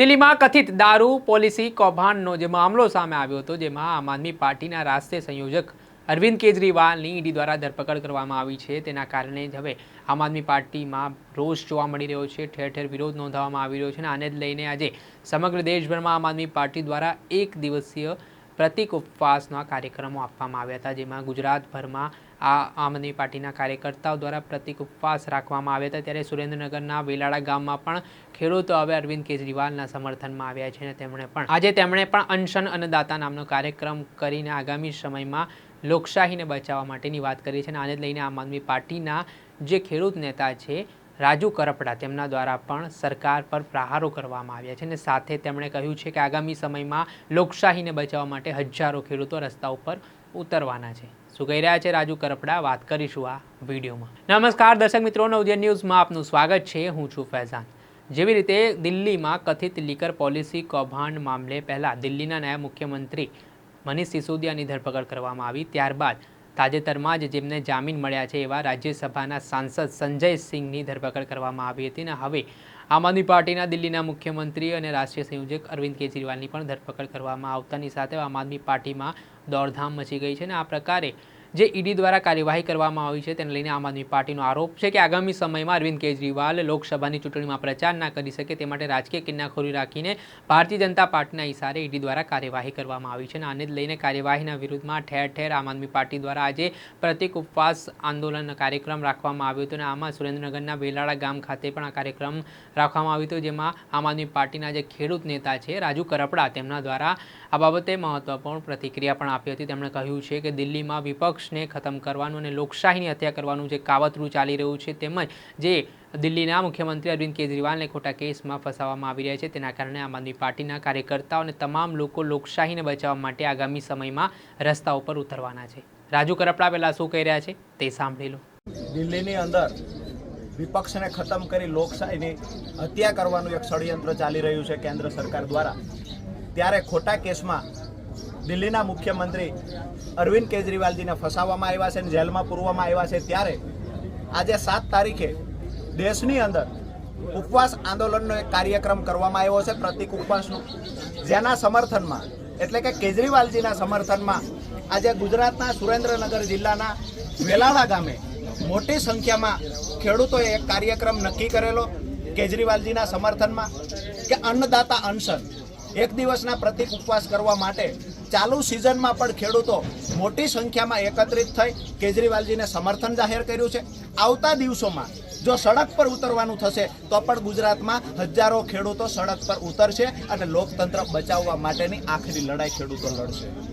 દિલ્હીમાં કથિત દારૂ, પોલિસી, કૌભાંડનો જે મામલો સામે આવ્યો હતો, જેમાં આમ આદમી પાર્ટીના રાષ્ટ્રીય સંયોજક અરવિંદ કેજરીવાલની ઈડી દ્વારા ધરપકડ કરવામાં આવી છે. તેના કારણે જ હવે આમ આદમી પાર્ટીમાં રોષ જોવા મળી રહ્યો છે. ઠેર ઠેર વિરોધ નોંધાવવામાં આવી રહ્યો છે અને આને જ લઈને આજે સમગ્ર દેશભરમાં આમ આદમી પાર્ટી દ્વારા એક દિવસીય પ્રતિક ઉપવાસના કાર્યક્રમો આપવામાં આવ્યા હતા, જેમાં ગુજરાતભરમાં આ આમ આદમી પાર્ટીના કાર્યકર્તાઓ દ્વારા પ્રતિક ઉપવાસ રાખવામાં આવ્યા હતા. ત્યારે સુરેન્દ્રનગરના વેલાડા ગામમાં પણ ખેડૂતો હવે અરવિંદ કેજરીવાલના સમર્થનમાં આવ્યા છે અને તેમણે પણ, આજે તેમણે પણ અનશન અન્નદાતા નામનો કાર્યક્રમ કરીને આગામી સમયમાં લોકશાહીને બચાવવા માટેની વાત કરી છે. અને આને લઈને આમ આદમી પાર્ટીના જે ખેડૂત નેતા છે રાજુ કરપડા તેમના દ્વારા પણ સરકાર પર પ્રહારો કરવામાં આવ્યા છે અને સાથે તેમણે કહ્યું છે કે આગામી સમયમાં લોકશાહીને બચાવવા માટે હજારો ખેડૂતો રસ્તા ઉપર ઉતરવાના છે. શું કહી રહ્યા છે રાજુ કરપડા? વાત કરીશું આ વિડીયોમાં. નમસ્કાર દર્શક મિત્રો, નવજન ન્યૂઝમાં આપનું સ્વાગત છે. હું છું ફૈઝાન. જેવી રીતે દિલ્હીમાં કથિત લીકર પોલિસી કૌભાંડ મામલે પહેલાં દિલ્હીના નાયબ મુખ્યમંત્રી મનીષ સિસોદિયાની ધરપકડ કરવામાં આવી. ત્યારબાદ તાજેતરમાં જ જેમને જામીન મળ્યા છે એવા રાજ્યસભાના સાંસદ સંજય સિંહની ધરપકડ કરવામાં આવી હતી અને હવે આમ આદમી પાર્ટીના દિલ્હીના મુખ્યમંત્રી અને રાષ્ટ્રીય સંયોજક અરવિંદ કેજરીવાલની પણ ધરપકડ કરવામાં આવતાની સાથે આમ આદમી પાર્ટીમાં દોડધામ મચી ગઈ છે અને આ પ્રકારે જે ઈડી દ્વારા કાર્યવાહી કરવામાં આવી છે, તેને લઈને આમ આદમી પાર્ટીનો આરોપ છે કે આગામી સમયમાં અરવિંદ કેજરીવાલ લોકસભાની ચૂંટણીમાં પ્રચાર ના કરી શકે તે માટે રાજકીય કિન્નાખોરી રાખીને ભારતીય જનતા પાર્ટીના ઇશારે ઈડી દ્વારા કાર્યવાહી કરવામાં આવી છે અને આને લઈને કાર્યવાહીના વિરુદ્ધમાં ઠેર ઠેર આમ આદમી પાર્ટી દ્વારા આજે પ્રતિક ઉપવાસ આંદોલન કાર્યક્રમ રાખવામાં આવ્યો હતો અને આમાં સુરેન્દ્રનગરના વેલાળા ગામ ખાતે પણ આ કાર્યક્રમ રાખવામાં આવ્યો હતો, જેમાં આમ આદમી પાર્ટીના જે ખેડૂત નેતા છે, રાજુ કરપડા, તેમના દ્વારા આ બાબતે મહત્વપૂર્ણ પ્રતિક્રિયા પણ આપી હતી. તેમણે કહ્યું છે કે દિલ્હીમાં વિપક્ષને ખતમ કરવાનું અને લોકશાહીની હત્યા કરવાનું જે કાવતરું ચાલી રહ્યું છે તેમજ જે દિલ્હીના મુખ્યમંત્રી અરવિંદ કેજરીવાલને ખોટા કેસમાં ફસાવવામાં આવી રહ્યા છે, તેના કારણે આમ આદમી પાર્ટીના કાર્યકર્તાઓ અને તમામ લોકો લોકશાહીને બચાવવા માટે આગામી સમયમાં રસ્તા ઉપર ઉતરવાના છે. રાજુ કરપડા પહેલાં શું કહી રહ્યા છે તે સાંભળી લો. દિલ્હીની અંદર વિપક્ષને ખતમ કરી લોકશાહીની હત્યા કરવાનું એક ષડયંત્ર ચાલી રહ્યું છે કેન્દ્ર સરકાર દ્વારા. ત્યારે ખોટા કેસમાં દિલ્હીના મુખ્યમંત્રી અરવિંદ કેજરીવાલજીને ફસાવવામાં આવ્યા છે અને જેલમાં પૂરવામાં આવ્યા છે ત્યારે આજે સાત તારીખે દેશની અંદર ઉપવાસ આંદોલનનો એક કાર્યક્રમ કરવામાં આવ્યો છે, પ્રતિક ઉપવાસનો. જેના સમર્થનમાં, એટલે કે કેજરીવાલજીના સમર્થનમાં આજે ગુજરાતના સુરેન્દ્રનગર જિલ્લાના વેલાળા ગામે મોટી સંખ્યામાં ખેડૂતોએ એક કાર્યક્રમ નક્કી કરેલો કેજરીવાલજીના સમર્થનમાં કે અન્નદાતા અનશન. એક દિવસના પ્રતિક ઉપવાસ કરવા માટે ચાલુ સિઝનમાં પણ ખેડૂતો મોટી સંખ્યામાં એકત્રિત થઈ કેજરીવાલજીને સમર્થન જાહેર કર્યું છે. આવતા દિવસોમાં જો સડક પર ઉતરવાનું થશે, તો પણ ગુજરાતમાં હજારો ખેડૂતો સડક પર ઉતરશે અને લોકતંત્ર બચાવવા માટેની આખરી લડાઈ ખેડૂતો લડશે.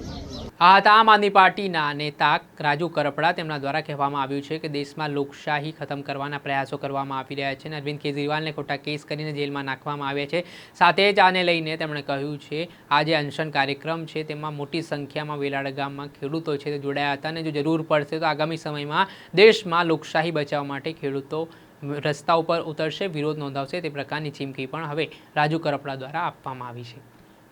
આ હતા આમ આદમી પાર્ટીના નેતા રાજુ કરપડા તેમના દ્વારા કહેવામાં આવ્યું છે કે દેશમાં લોકશાહી ખતમ કરવાના પ્રયાસો કરવામાં આવી રહ્યા છે અને અરવિંદ કેજરીવાલને ખોટા કેસ કરીને જેલમાં નાખવામાં આવ્યા છે. સાથે જ આને લઈને તેમણે કહ્યું છે, આ જે અનશન કાર્યક્રમ છે તેમાં મોટી સંખ્યામાં વેલાડ ગામમાં ખેડૂતો છે તે જોડાયા હતા અને જો જરૂર પડશે તો આગામી સમયમાં દેશમાં લોકશાહી બચાવવા માટે ખેડૂતો રસ્તા ઉપર ઉતરશે, વિરોધ નોંધાવશે તે પ્રકારની ચીમકી પણ હવે રાજુ કરપડા દ્વારા આપવામાં આવી છે.